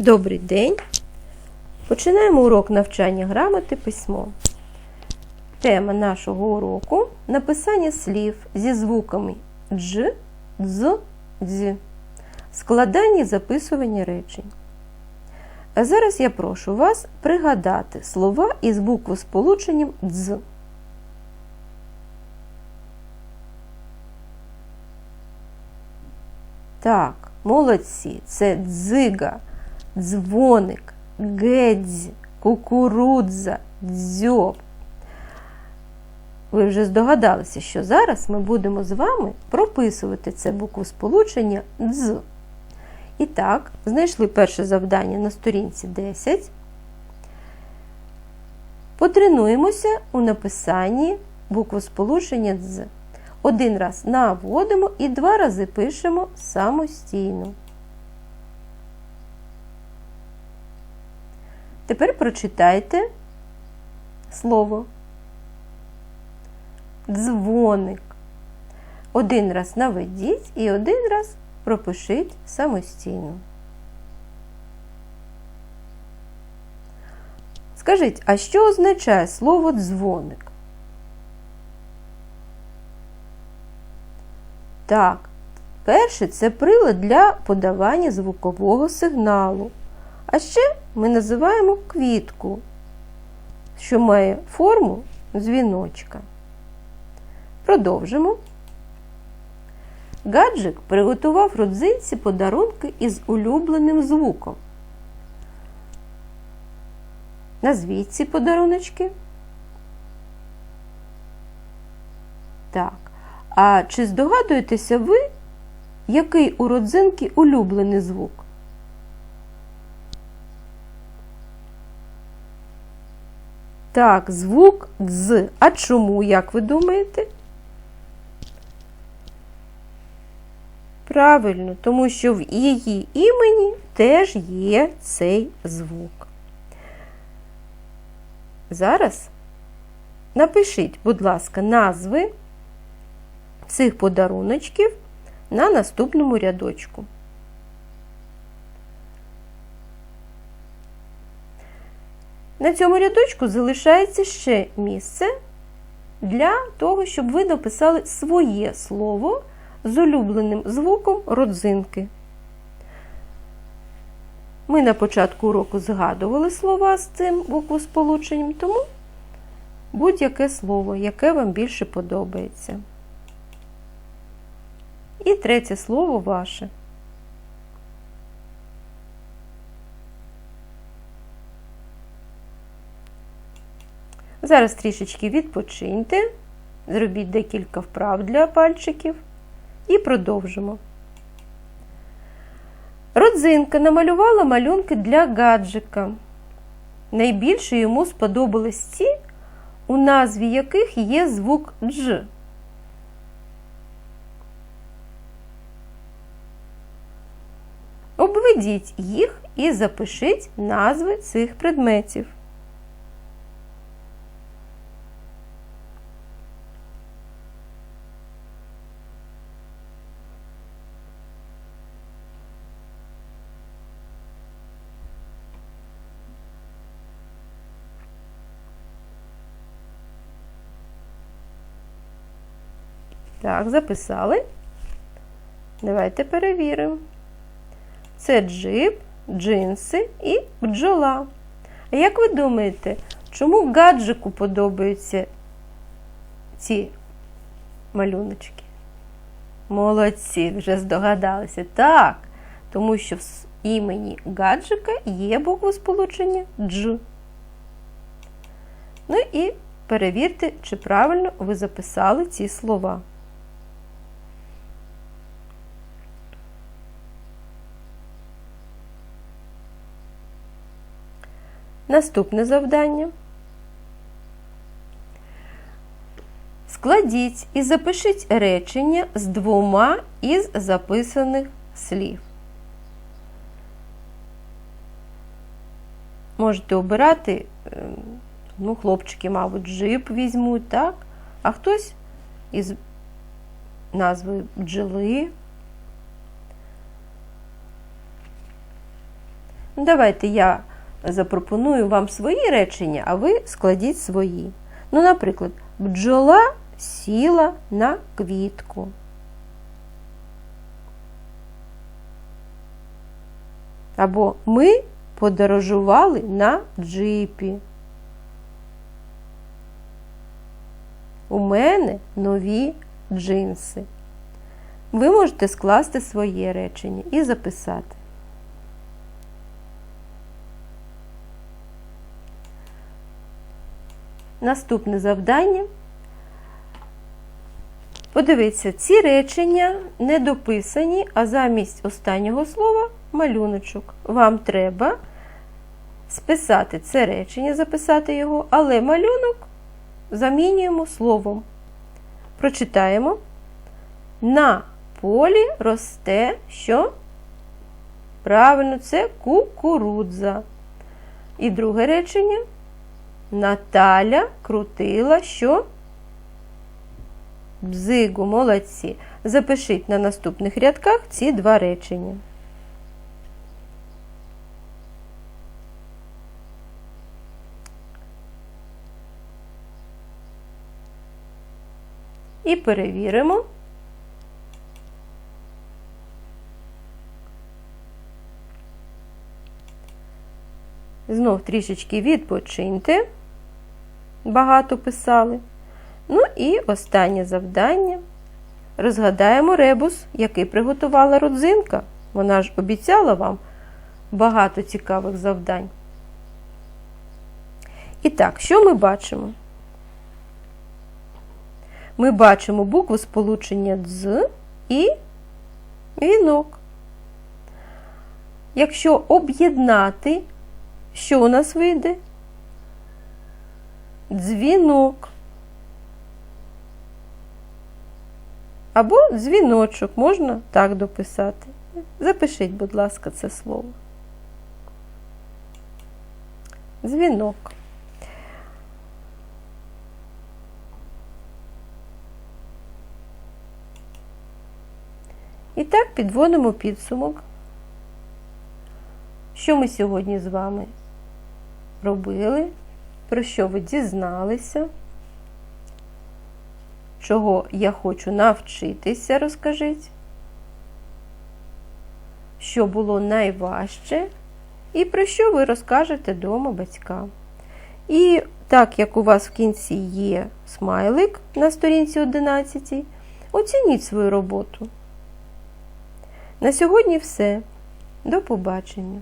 Добрий день! Починаємо урок навчання грамоти письмо. Тема нашого уроку написання слів зі звуками дж, дз, дз, складання і записування речень. А зараз я прошу вас пригадати слова із буквосполученням дз. Так, молодці, це дзига, дзвоник, гедзь, кукурудза, дзьоб. Ви вже здогадалися, що зараз ми будемо з вами прописувати це буквосполучення дз. І так, знайшли перше завдання на сторінці 10. Потренуємося у написанні буквосполучення дз. Один раз наводимо і два рази пишемо самостійно. Тепер прочитайте слово дзвоник. Один раз наведіть і один раз пропишіть самостійно. Скажіть, а що означає слово дзвоник? Так, перше це прилад для подавання звукового сигналу. А ще ми називаємо квітку, що має форму дзвіночка. Продовжимо. Гаджик приготував родзинці подарунки із улюбленим звуком. Назвіть ці подаруночки. Так. А чи здогадуєтеся ви, який у родзинки улюблений звук? Так, звук дз. А чому, як ви думаєте? Правильно, тому що в її імені теж є цей звук. Зараз напишіть, будь ласка, назви цих подаруночків на наступному рядочку. На цьому рядочку залишається ще місце для того, щоб ви написали своє слово з улюбленим звуком родзинки. Ми на початку уроку згадували слова з цим буквосполученням, тому будь-яке слово, яке вам більше подобається. І третє слово ваше. Зараз трішечки відпочиньте, зробіть декілька вправ для пальчиків і продовжимо. Родзинка намалювала малюнки для гаджика. Найбільше йому сподобались ті, у назві яких є звук дж. Обведіть їх і запишіть назви цих предметів. Так, записали. Давайте перевіримо. Це джип, джинси і бджола. А як ви думаєте, чому гаджику подобаються ці малюночки? Молодці, вже здогадалися. Так, тому що в імені гаджика є буквосполучення дж. Ну і перевірте, чи правильно ви записали ці слова. Наступне завдання. Складіть і запишіть речення з двома із записаних слів. Можете обирати, ну, хлопчики, мабуть, джип візьмуть, так? А хтось із назви бджоли. Давайте я запропоную вам свої речення, а ви складіть свої. Ну, наприклад, бджола сіла на квітку. Або ми подорожували на джипі. У мене нові джинси. Ви можете скласти своє речення і записати. Наступне завдання. Подивіться, ці речення не дописані, а замість останнього слова малюночок. Вам треба списати це речення, записати його, але малюнок замінюємо словом. Прочитаємо. На полі росте що? Правильно, це кукурудза. І друге речення. Наталя крутила що? Бзигу, молодці. Запишіть на наступних рядках ці два речення. І перевіримо. Знов трішечки відпочиньте. Багато писали. Ну і останнє завдання. Розгадаємо ребус, який приготувала родзинка. Вона ж обіцяла вам багато цікавих завдань. І так, що ми бачимо? Ми бачимо букву сполучення «дз» і вінок. Якщо об'єднати, що у нас вийде? Дзвінок. Або дзвіночок можна так дописати. Запишіть, будь ласка, це слово. Дзвінок. І так підводимо підсумок. Що ми сьогодні з вами робили, про що ви дізналися, чого я хочу навчитися, розкажіть, що було найважче, і про що ви розкажете дома батькам. І так як у вас в кінці є смайлик на сторінці 11, оцініть свою роботу. На сьогодні все. До побачення!